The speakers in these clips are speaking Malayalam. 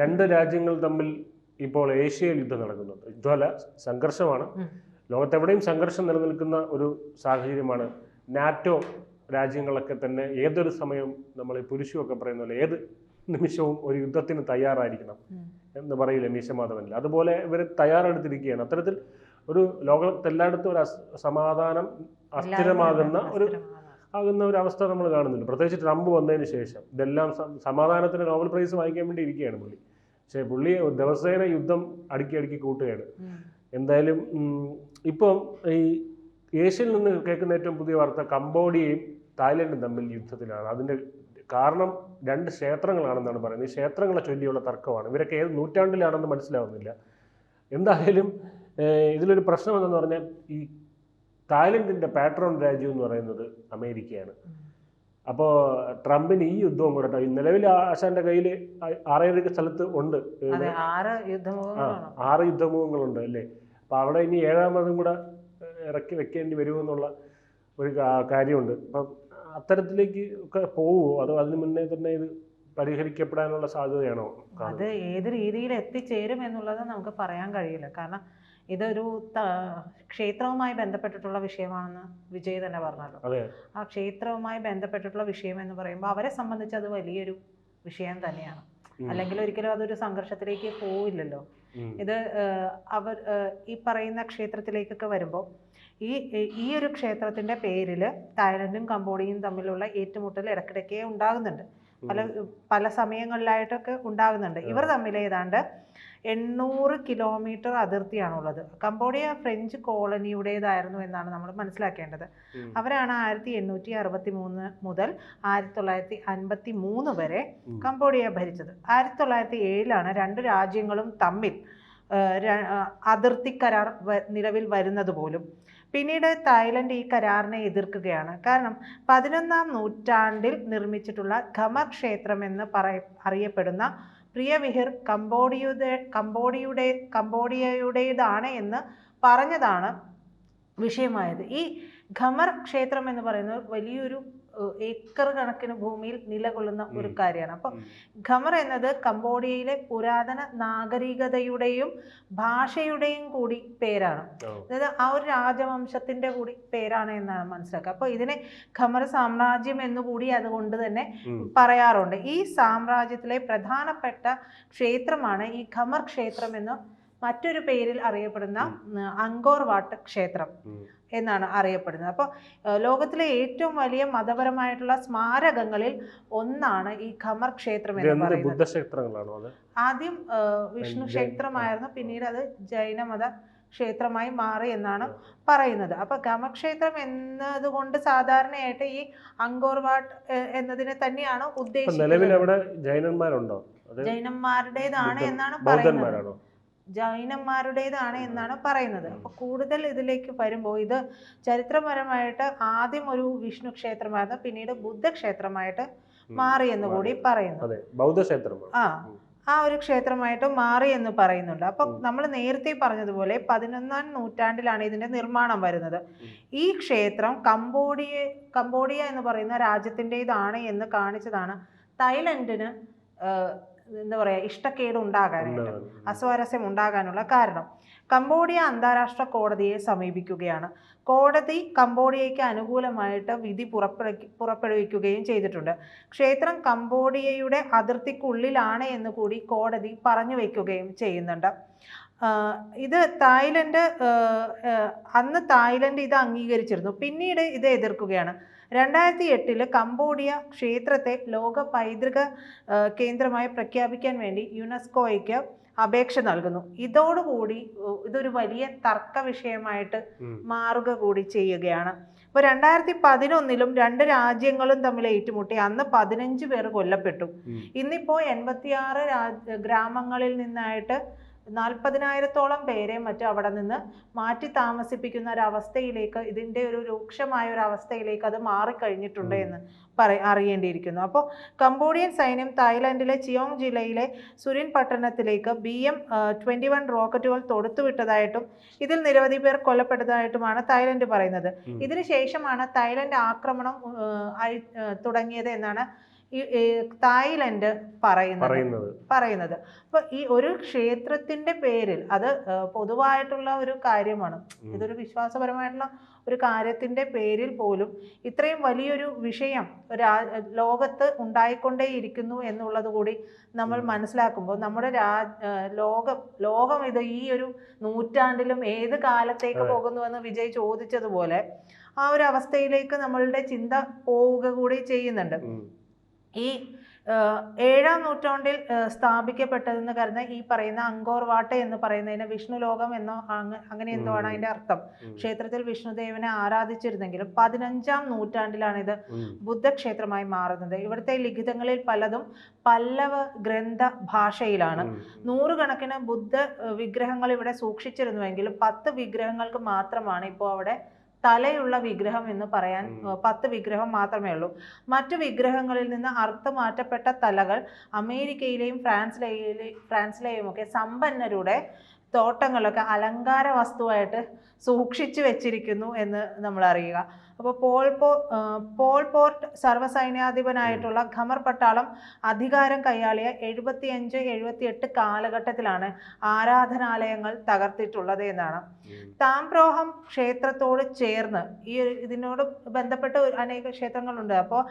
രണ്ട് രാജ്യങ്ങൾ തമ്മിൽ ഇപ്പോൾ ഏഷ്യയിൽ യുദ്ധം നടക്കുന്നുണ്ട്. യുദ്ധമല്ല സംഘർഷമാണ്. ലോകത്തെവിടെയും സംഘർഷം നിലനിൽക്കുന്ന ഒരു സാഹചര്യമാണ് നാറ്റോ രാജ്യങ്ങളൊക്കെ തന്നെ ഏതൊരു സമയവും നമ്മൾ പുരുഷമൊക്കെ പറയുന്ന പോലെ ഏത് നിമിഷവും ഒരു യുദ്ധത്തിന് തയ്യാറായിരിക്കണം എന്ന് പറയില്ല മീശമാധവനിൽ അതുപോലെ ഇവർ തയ്യാറെടുത്തിരിക്കുകയാണ്. അത്തരത്തിൽ ഒരു ലോകത്തെല്ലായിടത്തും ഒരു സമാധാനം അസ്ഥിരമാകുന്ന. ഒരു ആകുന്ന ഒരു അവസ്ഥ നമ്മൾ കാണുന്നുണ്ട്. പ്രത്യേകിച്ച് ട്രംപ് വന്നതിന് ശേഷം. ഇതെല്ലാം സമാധാനത്തിന് നോബൽ പ്രൈസ് വാങ്ങിക്കാൻ വേണ്ടി ഇരിക്കുകയാണ് പുള്ളി. പക്ഷേ പുള്ളി ദിവസേന യുദ്ധം അടുക്കി അടുക്കി കൂട്ടുകയാണ്. എന്തായാലും ഇപ്പം ഈ ഏഷ്യയിൽ നിന്ന് കേൾക്കുന്ന ഏറ്റവും പുതിയ വാർത്ത കംബോഡിയയും തായ്ലൻഡും തമ്മിൽ യുദ്ധത്തിലാണ്. അതിന്റെ കാരണം രണ്ട് ക്ഷേത്രങ്ങളാണെന്നാണ് പറയുന്നത്. ഈ ക്ഷേത്രങ്ങളെ ചൊല്ലിയുള്ള തർക്കമാണ്. ഇവരൊക്കെ ഏത് നൂറ്റാണ്ടിലാണെന്ന് മനസ്സിലാവുന്നില്ല. എന്തായാലും ഇതിലൊരു പ്രശ്നം എന്തെന്ന് പറഞ്ഞാൽ ഈ തായ്ലൻഡിന്റെ പാട്രോൺ രാജ്യം എന്ന് പറയുന്നത് അമേരിക്കയാണ്. അപ്പോൾ ട്രംപിന് ഈ യുദ്ധവും കൂടെ നിലവിൽ ആശാന്റെ കയ്യിൽ ആറേഴ് സ്ഥലത്ത് ഉണ്ട്. ആറ് യുദ്ധമുഖങ്ങളുണ്ട്. അല്ലേ? അപ്പോൾ അവിടെ ഇനി ഏഴാമതും കൂടെ ഇറക്കി വെക്കേണ്ടി വരുമെന്നുള്ള ഒരു കാര്യമുണ്ട്. അപ്പം അത്തരത്തിലേക്ക് ഒക്കെ പോവുമോ അതോ അതിന് മുന്നേ തന്നെ ഇത് പരിഹരിക്കപ്പെടാനുള്ള സാധ്യതയാണോ? അത് ഏത് രീതിയിൽ എത്തിച്ചേരും എന്നുള്ളത് നമുക്ക് പറയാൻ കഴിയില്ല. കാരണം ഇതൊരു ക്ഷേത്രവുമായി ബന്ധപ്പെട്ടിട്ടുള്ള വിഷയമാണെന്ന് വിജയ് തന്നെ പറഞ്ഞല്ലോ. ആ ക്ഷേത്രവുമായി ബന്ധപ്പെട്ടിട്ടുള്ള വിഷയം എന്ന് പറയുമ്പോൾ അവരെ സംബന്ധിച്ച് അത് വലിയൊരു വിഷയം തന്നെയാണ്. അല്ലെങ്കിൽ ഒരിക്കലും അതൊരു സംഘർഷത്തിലേക്ക് പോവില്ലല്ലോ. ഇത് അവർ ഈ പറയുന്ന ക്ഷേത്രത്തിലേക്കൊക്കെ വരുമ്പോൾ ഈ ഈ ഒരു ക്ഷേത്രത്തിന്റെ പേരിൽ തായ്ലൻഡും കംബോഡിയയും തമ്മിലുള്ള ഏറ്റുമുട്ടൽ ഇടയ്ക്കിടയ്ക്കേ ഉണ്ടാകുന്നുണ്ട്. പല പല സമയങ്ങളിലായിട്ടൊക്കെ ഉണ്ടാകുന്നുണ്ട്. ഇവർ തമ്മിൽ ഏതാണ്ട് എണ്ണൂറ് കിലോമീറ്റർ അതിർത്തിയാണുള്ളത്. കംബോഡിയ ഫ്രഞ്ച് കോളനിയുടേതായിരുന്നു എന്നാണ് നമ്മൾ മനസ്സിലാക്കേണ്ടത്. അവരാണ് ആയിരത്തി എണ്ണൂറ്റി അറുപത്തി മൂന്ന് മുതൽ ആയിരത്തി തൊള്ളായിരത്തി അൻപത്തി മൂന്ന് വരെ. കംബോഡിയ ഭരിച്ചത്. ആയിരത്തി തൊള്ളായിരത്തി ഏഴിലാണ് രണ്ട് രാജ്യങ്ങളും തമ്മിൽ അതിർത്തി കരാർ നിലവിൽ വരുന്നത് പോലും. പിന്നീട് തായ്ലൻഡ് ഈ കരാറിനെ എതിർക്കുകയാണ്. കാരണം പതിനൊന്നാം നൂറ്റാണ്ടിൽ നിർമ്മിച്ചിട്ടുള്ള ഖമർ ക്ഷേത്രം എന്ന് പറയ അറിയപ്പെടുന്ന പ്രിയവിഹിർ കംബോഡിയുടെ കംബോഡിയുടെ കംബോഡിയയുടേതാണ് എന്ന് പറഞ്ഞതാണ് വിഷയമായത്. ഈ ഖമർ ക്ഷേത്രം എന്ന് പറയുന്നത് വലിയൊരു ഏക്കർ കണക്കിന് ഭൂമിയിൽ നിലകൊള്ളുന്ന ഒരു കാര്യമാണ്. അപ്പം ഖമർ എന്നത് കംബോഡിയയിലെ പുരാതന നാഗരികതയുടെയും ഭാഷയുടെയും കൂടി പേരാണ്. അതായത് ആ ഒരു രാജവംശത്തിന്റെ കൂടി പേരാണ് എന്നാണ് മനസ്സിലാക്കുക. അപ്പോൾ ഇതിനെ ഖമർ സാമ്രാജ്യം എന്നുകൂടി അതുകൊണ്ട് തന്നെ പറയാറുണ്ട്. ഈ സാമ്രാജ്യത്തിലെ പ്രധാനപ്പെട്ട ക്ഷേത്രമാണ് ഈ ഖമർ ക്ഷേത്രം എന്ന് മറ്റൊരു പേരിൽ അറിയപ്പെടുന്ന അങ്കോർ വാട്ട് ക്ഷേത്രം എന്നാണ് അറിയപ്പെടുന്നത്. അപ്പോൾ ലോകത്തിലെ ഏറ്റവും വലിയ മതപരമായിട്ടുള്ള സ്മാരകങ്ങളിൽ ഒന്നാണ് ഈ ഖമർ ക്ഷേത്രം എന്ന് പറയുന്നത്. ആദ്യം വിഷ്ണു ക്ഷേത്രമായിരുന്നു. പിന്നീട് അത് ജൈനമത ക്ഷേത്രമായി മാറി എന്നാണ് പറയുന്നത്. അപ്പൊ ഗമക്ഷേത്രം എന്നതുകൊണ്ട് സാധാരണയായിട്ട് ഈ അങ്കോർവാട്ട് എന്നതിനെ തന്നെയാണ് ഇപ്പൊ നിലവിൽ ഉദ്ദേശിക്കുന്നത് അവിടെ ജൈനന്മാരുണ്ടോ? ജൈനന്മാരുടേതാണ് എന്നാണ് പറയുന്നത്. ജൈനന്മാരുടേതാണ് എന്നാണ് പറയുന്നത്. അപ്പോൾ കൂടുതൽ ഇതിലേക്ക് വരുമ്പോൾ ഇത് ചരിത്രപരമായിട്ട് ആദ്യം ഒരു വിഷ്ണു ക്ഷേത്രമായിരുന്നു പിന്നീട് ബുദ്ധക്ഷേത്രമായിട്ട് ക്ഷേത്രമായിട്ട് മാറി എന്ന് കൂടി പറയുന്നു. അതെ ബൗദ്ധക്ഷേത്രമാണ് ആ ആ ഒരു ക്ഷേത്രമായിട്ട് മാറി എന്ന് പറയുന്നുണ്ട്. അപ്പൊ നമ്മൾ നേരത്തെ പറഞ്ഞതുപോലെ പതിനൊന്നാം നൂറ്റാണ്ടിലാണ് ഇതിന്റെ നിർമ്മാണം വരുന്നത്. ഈ ക്ഷേത്രം കംബോഡിയ കംബോഡിയ എന്ന് പറയുന്ന രാജ്യത്തിന്റെതാണ് എന്ന് കാണിച്ചതാണ്. തായ്ലൻഡിന് എന്താ പറയുക ഇഷ്ടക്കേട് ഉണ്ടാകാനായിട്ട് ഉണ്ടാകും. അസ്വാരസ്യം ഉണ്ടാകാനുള്ള കാരണം. കംബോഡിയ അന്താരാഷ്ട്ര കോടതിയെ സമീപിക്കുകയാണ്. കോടതി കംബോഡിയയ്ക്ക് അനുകൂലമായിട്ട് വിധി പുറപ്പെടുവി പുറപ്പെടുവിക്കുകയും ചെയ്തിട്ടുണ്ട്. ക്ഷേത്രം കംബോഡിയയുടെ അതിർത്തിക്കുള്ളിലാണ് എന്ന് കൂടി കോടതി പറഞ്ഞു വയ്ക്കുകയും ചെയ്യുന്നുണ്ട്. ഇത് തായ്ലൻഡ് അന്ന് തായ്ലൻഡ് ഇത് അംഗീകരിച്ചിരുന്നു. പിന്നീട് ഇത് എതിർക്കുകയാണ്. രണ്ടായിരത്തി എട്ടിൽ കംബോഡിയ ക്ഷേത്രത്തെ ലോക പൈതൃക കേന്ദ്രമായി പ്രഖ്യാപിക്കാൻ വേണ്ടി യുനെസ്കോയ്ക്ക് അപേക്ഷ നൽകുന്നു. ഇതോടുകൂടി ഇതൊരു വലിയ തർക്ക വിഷയമായിട്ട്. മാറുക കൂടി ചെയ്യുകയാണ്. ഇപ്പോൾ രണ്ടായിരത്തി പതിനൊന്നിലും രണ്ട് രാജ്യങ്ങളും തമ്മിൽ ഏറ്റുമുട്ടി. അന്ന് പതിനഞ്ച് പേർ കൊല്ലപ്പെട്ടു. ഇന്നിപ്പോ ഇന്നിപ്പോൾ എൺപത്തിയാറ് രാ- ഗ്രാമങ്ങളിൽ നിന്നായിട്ട് നാൽപ്പതിനായിരത്തോളം പേരെ മറ്റും അവിടെ നിന്ന് മാറ്റി താമസിപ്പിക്കുന്ന ഒരു അവസ്ഥയിലേക്ക് ഇതിന്റെ ഒരു രൂക്ഷമായ ഒരു അവസ്ഥയിലേക്ക് അത് മാറിക്കഴിഞ്ഞിട്ടുണ്ട്. എന്ന് പറ അറിയേണ്ടിയിരിക്കുന്നു അപ്പോൾ കംബോഡിയൻ സൈന്യം തായ്ലാൻഡിലെ ചിയോങ് ജില്ലയിലെ സുരിൻ പട്ടണത്തിലേക്ക് ബി എം ട്വന്റി വൺ റോക്കറ്റുകൾ തൊടുത്തുവിട്ടതായിട്ടും ഇതിൽ നിരവധി പേർ കൊല്ലപ്പെട്ടതായിട്ടുമാണ് തായ്ലൻഡ് പറയുന്നത്. ഇതിനുശേഷമാണ് തായ്ലൻഡ് ആക്രമണം തുടങ്ങിയത് എന്നാണ് തായ്ലൻഡ് പറയുന്നത്. പറയുന്നത്. അപ്പൊ ഈ ഒരു ക്ഷേത്രത്തിന്റെ പേരിൽ അത് പൊതുവായിട്ടുള്ള ഒരു കാര്യമാണ്. ഇതൊരു വിശ്വാസപരമായിട്ടുള്ള ഒരു കാര്യത്തിന്റെ പേരിൽ പോലും ഇത്രയും വലിയൊരു വിഷയം രാ- ലോകത്ത് ഉണ്ടായിക്കൊണ്ടേയിരിക്കുന്നു എന്നുള്ളത് കൂടി നമ്മൾ മനസ്സിലാക്കുമ്പോൾ നമ്മുടെ രാ ലോകം ലോകം ഇത് ഈ ഒരു നൂറ്റാണ്ടിലും ഏത് കാലത്തേക്ക് പോകുന്നുവെന്ന് വിജയ് ചോദിച്ചതുപോലെ ആ ഒരു അവസ്ഥയിലേക്ക് നമ്മളുടെ ചിന്ത പോവുക കൂടി ചെയ്യുന്നുണ്ട്. ഈ ഏഴാം നൂറ്റാണ്ടിൽ സ്ഥാപിക്കപ്പെട്ടതെന്ന് കരുതുന്ന ഈ പറയുന്ന അങ്കോർ വാട്ട് എന്ന് പറയുന്നതിന് വിഷ്ണു ലോകം എന്നോ അങ്ങ- അങ്ങനെ എന്തോ ആണ്. അതിന്റെ അർത്ഥം. ക്ഷേത്രത്തിൽ വിഷ്ണുദേവനെ ആരാധിച്ചിരുന്നെങ്കിലും പതിനഞ്ചാം നൂറ്റാണ്ടിലാണ് ഇത് ബുദ്ധക്ഷേത്രമായി മാറുന്നത്. ഇവിടുത്തെ ലിഖിതങ്ങളിൽ പലതും പല്ലവ ഗ്രന്ഥ ഭാഷയിലാണ്. നൂറുകണക്കിന് ബുദ്ധ വിഗ്രഹങ്ങൾ ഇവിടെ സൂക്ഷിച്ചിരുന്നുവെങ്കിലും പത്ത് വിഗ്രഹങ്ങൾക്ക് മാത്രമാണ് ഇപ്പോൾ അവിടെ തലയുള്ള വിഗ്രഹം എന്ന് പറയാൻ പത്ത് വിഗ്രഹം മാത്രമേ ഉള്ളൂ. മറ്റു വിഗ്രഹങ്ങളിൽ നിന്ന് അർത്ഥമാറ്റപ്പെട്ട തലകൾ അമേരിക്കയിലെയും ഫ്രാൻസിലെയും ഫ്രാൻസിലെയും ഒക്കെ സമ്പന്നരുടെ തോട്ടങ്ങളൊക്കെ അലങ്കാര വസ്തുവായിട്ട് സൂക്ഷിച്ചു വെച്ചിരിക്കുന്നു എന്ന് നമ്മൾ അറിയുക അപ്പോൾ പോൾ പോ പോൾ പോർട്ട് സർവസൈന്യാധിപനായിട്ടുള്ള ഖമർ പട്ടാളം അധികാരം കൈയാളിയ എഴുപത്തിയഞ്ച് എഴുപത്തിയെട്ട് കാലഘട്ടത്തിലാണ് ആരാധനാലയങ്ങൾ തകർത്തിട്ടുള്ളത് എന്നാണ്. താംപ്രോഹം ക്ഷേത്രത്തോട് ചേർന്ന് ഈ ഇതിനോട് ബന്ധപ്പെട്ട അനേക ക്ഷേത്രങ്ങളുണ്ട്. അപ്പോൾ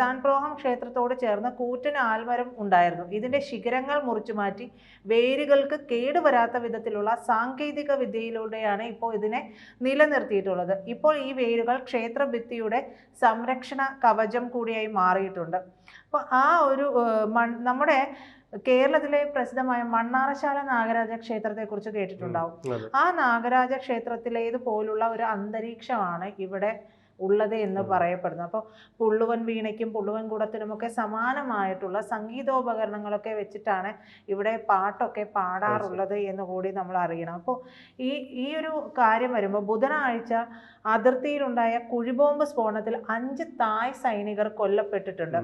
താൻപ്രോഹം ക്ഷേത്രത്തോട് ചേർന്ന് കൂറ്റൻ ആൽമരം ഉണ്ടായിരുന്നു. ഇതിന്റെ ശിഖരങ്ങൾ മുറിച്ചു മാറ്റി വേരുകൾക്ക് കേടുവരാത്ത വിധത്തിലുള്ള സാങ്കേതിക വിദ്യയിലൂടെയാണ് ഇപ്പോൾ ഇതിനെ നിലനിർത്തിയിട്ടുള്ളത്. ഇപ്പോൾ ഈ വേരുകൾ ക്ഷേത്ര ഭിത്തിയുടെ സംരക്ഷണ കവചം കൂടിയായി മാറിയിട്ടുണ്ട് അപ്പോൾ ആ ഒരു മൺ നമ്മുടെ കേരളത്തിലെ പ്രസിദ്ധമായ മണ്ണാറശാല നാഗരാജ ക്ഷേത്രത്തെക്കുറിച്ച് കേട്ടിട്ടുണ്ടാവും അതെ. ആ നാഗരാജ ക്ഷേത്രത്തിലേതുപോലുള്ള ഒരു അന്തരീക്ഷമാണ് ഇവിടെ ഉള്ളത് എന്ന്. പറയപ്പെടുന്നു. അപ്പോൾ പുള്ളുവൻ വീണയ്ക്കും പുള്ളുവൻ കൂടത്തിനുമൊക്കെ സമാനമായിട്ടുള്ള സംഗീതോപകരണങ്ങളൊക്കെ വെച്ചിട്ടാണ് ഇവിടെ പാട്ടൊക്കെ പാടാറുള്ളത് എന്ന് കൂടി നമ്മൾ അറിയണം. അപ്പോൾ ഈ ഈ ഒരു കാര്യം വരുമ്പോൾ ബുധനാഴ്ച അതിർത്തിയിലുണ്ടായ കുഴിബോംബ് സ്ഫോടനത്തിൽ അഞ്ച് തായ് സൈനികർ കൊല്ലപ്പെട്ടിട്ടുണ്ട്.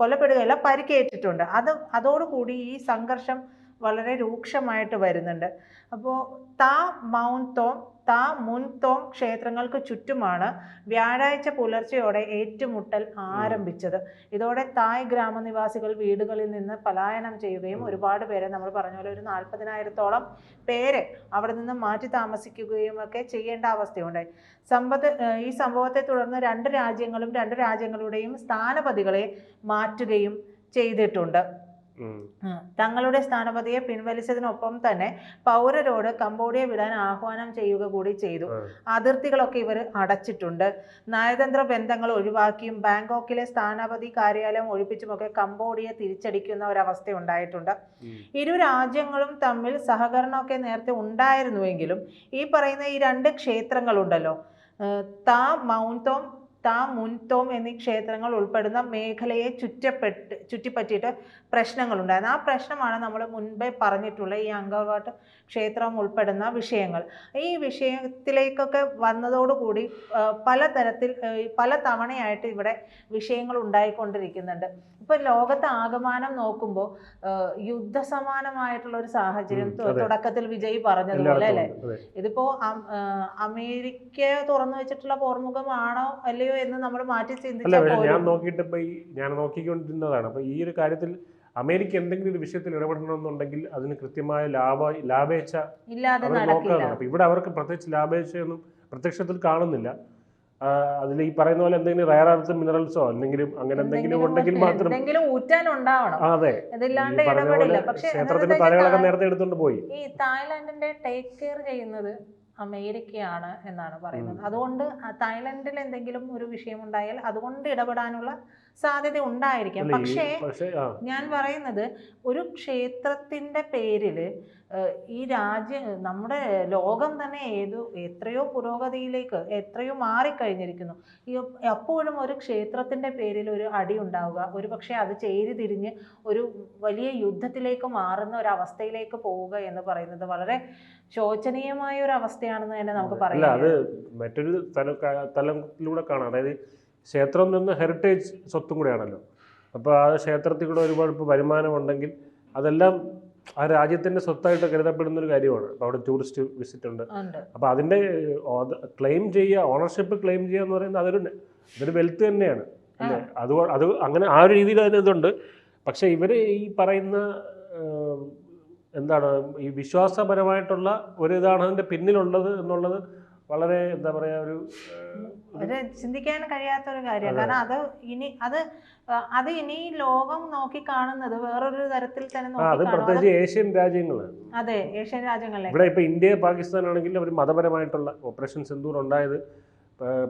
കൊല്ലപ്പെടുകയല്ല പരിക്കേറ്റിട്ടുണ്ട്. അത് അതോടുകൂടി ഈ സംഘർഷം വളരെ രൂക്ഷമായിട്ട് വരുന്നുണ്ട്. അപ്പോൾ താ മൗൻതോം തോം താ മുൻ തോം ക്ഷേത്രങ്ങൾക്ക് ചുറ്റുമാണ് വ്യാഴാഴ്ച പുലർച്ചെയോടെ ഏറ്റുമുട്ടൽ ആരംഭിച്ചത്. ഇതോടെ തായ് ഗ്രാമനിവാസികൾ വീടുകളിൽ നിന്ന് പലായനം ചെയ്യുകയും ഒരുപാട് പേരെ നമ്മൾ പറഞ്ഞ പോലെ ഒരു നാൽപ്പതിനായിരത്തോളം പേരെ അവിടെ നിന്ന് മാറ്റി താമസിക്കുകയും ഒക്കെ ചെയ്യേണ്ട അവസ്ഥയുണ്ടായി. സമ്പത്ത് ഈ സംഭവത്തെ തുടർന്ന് രണ്ട് രാജ്യങ്ങളും രണ്ട് രാജ്യങ്ങളുടെയും സ്ഥാനപതികളെ മാറ്റുകയും ചെയ്തിട്ടുണ്ട്. തങ്ങളുടെ സ്ഥാനപതിയെ പിൻവലിച്ചതിനൊപ്പം തന്നെ പൗരരോട് കംബോഡിയ വിടാൻ ആഹ്വാനം ചെയ്യുക കൂടി ചെയ്തു. അതിർത്തികളൊക്കെ ഇവർ അടച്ചിട്ടുണ്ട്. നയതന്ത്ര ബന്ധങ്ങൾ ഒഴിവാക്കിയും ബാങ്കോക്കിലെ സ്ഥാനപതി കാര്യാലയം ഒഴിപ്പിച്ചുമൊക്കെ കംബോഡിയ തിരിച്ചടിക്കുന്ന ഒരവസ്ഥ ഉണ്ടായിട്ടുണ്ട് ഇരു രാജ്യങ്ങളും തമ്മിൽ സഹകരണമൊക്കെ നേരത്തെ ഉണ്ടായിരുന്നുവെങ്കിലും ഈ പറയുന്ന ഈ രണ്ട് ക്ഷേത്രങ്ങളുണ്ടല്ലോ താ മൗന്തോം താ മുൻതോം എന്നീ ക്ഷേത്രങ്ങൾ ഉൾപ്പെടുന്ന മേഖലയെ ചുറ്റപ്പെട്ട് ചുറ്റിപ്പറ്റിയിട്ട് പ്രശ്നങ്ങളുണ്ടായിരുന്നു. ആ പ്രശ്നമാണ് നമ്മൾ മുൻപേ പറഞ്ഞിട്ടുള്ള ഈ അങ്കവാട്ട് ക്ഷേത്രം ഉൾപ്പെടുന്ന വിഷയങ്ങൾ. ഈ വിഷയത്തിലേക്കൊക്കെ വന്നതോടുകൂടി പലതരത്തിൽ പല തവണയായിട്ട് ഇവിടെ വിഷയങ്ങൾ ഉണ്ടായിക്കൊണ്ടിരിക്കുന്നുണ്ട്. ഇപ്പൊ ലോകത്ത് ആകമാനം നോക്കുമ്പോൾ യുദ്ധസമാനമായിട്ടുള്ള ഒരു സാഹചര്യം. തുടക്കത്തിൽ വിജയ് പറഞ്ഞതുപോലെ അല്ലേ? ഇതിപ്പോൾ ഇതിപ്പോ അമേരിക്ക തുറന്നു വെച്ചിട്ടുള്ള പോർമുഖമാണോ അല്ലയോ എന്ന് നമ്മൾ മാറ്റി ചിന്തിച്ചു ഞാൻ നോക്കിയിട്ട് ഇപ്പൊ ഞാൻ നോക്കിക്കൊണ്ടിരുന്നതാണ്. അപ്പൊ ഈ ഒരു കാര്യത്തിൽ അമേരിക്ക എന്തെങ്കിലും ഒരു വിഷയത്തിൽ ഇടപെടണമെന്നുണ്ടെങ്കിൽ അതിന് കൃത്യമായ ലാഭ ലാഭേച്ഛ ഇല്ലാതെ അപ്പൊ ഇവിടെ അവർക്ക് പ്രത്യേകിച്ച് ലാഭേച്ഛയൊന്നും പ്രത്യക്ഷത്തിൽ കാണുന്നില്ല. അതിൽ ഈ പറയുന്ന പോലെ എന്തെങ്കിലും റയർ ആർത്ത് മിനറൽസോ എന്തെങ്കിലും അങ്ങനെ എന്തെങ്കിലും ഉണ്ടെങ്കിൽ മാത്രം അതെ. ക്ഷേത്രത്തിന്റെ തലകളൊക്കെ നേരത്തെ എടുത്തോണ്ട് പോയി. ഈ തായ്ലാന്റിന്റെ ടേക്ക് കെയർ ചെയ്യുന്നത് അമേരിക്കയാണ് എന്നാണ് പറയുന്നത്. അതുകൊണ്ട് തായ്ലൻഡിൽ എന്തെങ്കിലും ഒരു വിഷയം ഉണ്ടായാൽ അതുകൊണ്ട് ഇടപെടാനുള്ള സാധ്യത ഉണ്ടായിരിക്കാം. പക്ഷേ ഞാൻ പറയുന്നത് ഒരു ക്ഷേത്രത്തിന്റെ പേരിൽ ഈ രാജ്യം നമ്മുടെ ലോകം തന്നെ ഏതു എത്രയോ പുരോഗതിയിലേക്ക് എത്രയോ മാറിക്കഴിഞ്ഞിരിക്കുന്നു. ഈ അപ്പോഴും ഒരു ക്ഷേത്രത്തിന്റെ പേരിൽ ഒരു അടി ഉണ്ടാവുക ഒരു പക്ഷേ അത് ചേരി തിരിഞ്ഞ് ഒരു വലിയ യുദ്ധത്തിലേക്ക് മാറുന്ന ഒരു അവസ്ഥയിലേക്ക് പോവുക എന്ന് പറയുന്നത് വളരെ ശോചനീയമായ ഒരു അവസ്ഥയാണെന്ന് തന്നെ നമുക്ക് പറയാം അത് മറ്റൊരു തല തലത്തിലൂടെ കാണാം. അതായത് ക്ഷേത്രം നിന്ന് ഹെറിറ്റേജ് സ്വത്തും കൂടെയാണല്ലോ. അപ്പോൾ ആ ക്ഷേത്രത്തിൽ കൂടെ ഒരുപാട് ഇപ്പോൾ വരുമാനമുണ്ടെങ്കിൽ അതെല്ലാം ആ രാജ്യത്തിന്റെ സ്വത്തായിട്ട് കരുതപ്പെടുന്ന ഒരു കാര്യമാണ്. അപ്പോൾ അവിടെ ടൂറിസ്റ്റ് വിസിറ്റ് ഉണ്ട്. അപ്പോൾ അതിന്റെ ക്ലെയിം ചെയ്യുക ഓണർഷിപ്പ് ക്ലെയിം ചെയ്യുക എന്ന് പറയുന്നത് അതൊരു അതൊരു വെൽത്ത് തന്നെയാണ്. അത് അത് അങ്ങനെ ആ ഒരു രീതിയിൽ അതിന് ഇതുണ്ട്. പക്ഷെ ഇവർ ഈ പറയുന്ന എന്താണ് ഈ വിശ്വാസപരമായിട്ടുള്ള ഒരു ഇതാണ് അതിന്റെ പിന്നിലുള്ളത് എന്നുള്ളത് വളരെ എന്താ പറയാ ഒരു ഒരു ചിന്തിക്കാൻ കഴിയാത്ത ഒരു കാര്യമാണ് കാരണം അത് ഇനി അത് അത് ഇനി ലോകം നോക്കി കാണുന്നത് വേറൊരു തരത്തിൽ തന്നെ അത് പ്രത്യേകിച്ച് ഏഷ്യൻ രാജ്യങ്ങൾ അതെ ഏഷ്യൻ രാജ്യങ്ങളിലെ ഇവിടെ ഇപ്പൊ ഇന്ത്യ പാകിസ്ഥാൻ ആണെങ്കിൽ അവർ മതപരമായിട്ടുള്ള ഓപ്പറേഷൻ സിന്ദൂർ ഉണ്ടായത്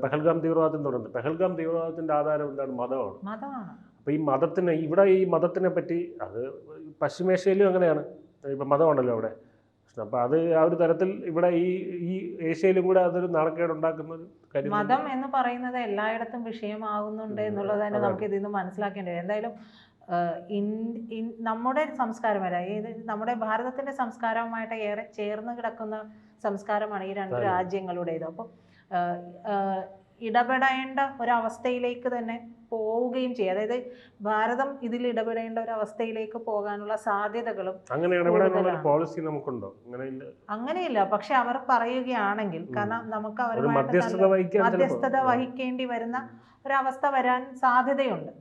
പെഹൽഗാം തീവ്രവാദത്തിൽ തുടർന്ന് പെഹൽഗാം തീവ്രവാദത്തിന്റെ ആധാരം എന്താണ്? മതമാണ്. മതമാണ്. അപ്പൊ ഈ മതത്തിന് ഇവിടെ ഈ മതത്തിനെ പറ്റി അത് പശ്ചിമേഷ്യയിലും അങ്ങനെയാണ്. ഇപ്പൊ മതമാണല്ലോ അവിടെ. അപ്പൊ അത് ആ ഒരു തരത്തിൽ ഇവിടെ ഈ ഈ ഏഷ്യയിലും കൂടെ അതൊരു നാണക്കേട് ഉണ്ടാക്കുന്ന ഒരു കാര്യം മതം എന്ന് പറയുന്നത് എല്ലായിടത്തും വിഷയമാകുന്നുണ്ട് എന്നുള്ളത് തന്നെ. നമുക്ക് ഇതിൽ നിന്ന് മനസ്സിലാക്കേണ്ടത് എന്തായാലും നമ്മുടെ സംസ്കാരമല്ല ഏത് നമ്മുടെ ഭാരതത്തിന്റെ സംസ്കാരവുമായിട്ട് ഏറെ ചേർന്ന് കിടക്കുന്ന സംസ്കാരമാണ് ഈ രണ്ട്. രാജ്യങ്ങളുടേത്. അപ്പോൾ ഇടപെടേണ്ട ഒരവസ്ഥയിലേക്ക് തന്നെ പോവുകയും ചെയ്യും. അതായത് ഭാരതം ഇതിൽ ഇടപെടേണ്ട ഒരു അവസ്ഥയിലേക്ക് പോകാനുള്ള സാധ്യതകളും അങ്ങനെ ഇടപെടാനുള്ള പോളിസി നമുക്കുണ്ടോ? അങ്ങനെയില്ല. പക്ഷെ അവർ പറയുകയാണെങ്കിൽ കാരണം നമുക്ക് അവരുടെ അവരുമായിട്ട്. മധ്യസ്ഥത വഹിക്കേണ്ടി വരുന്ന ഒരവസ്ഥ വരാൻ സാധ്യതയുണ്ട്.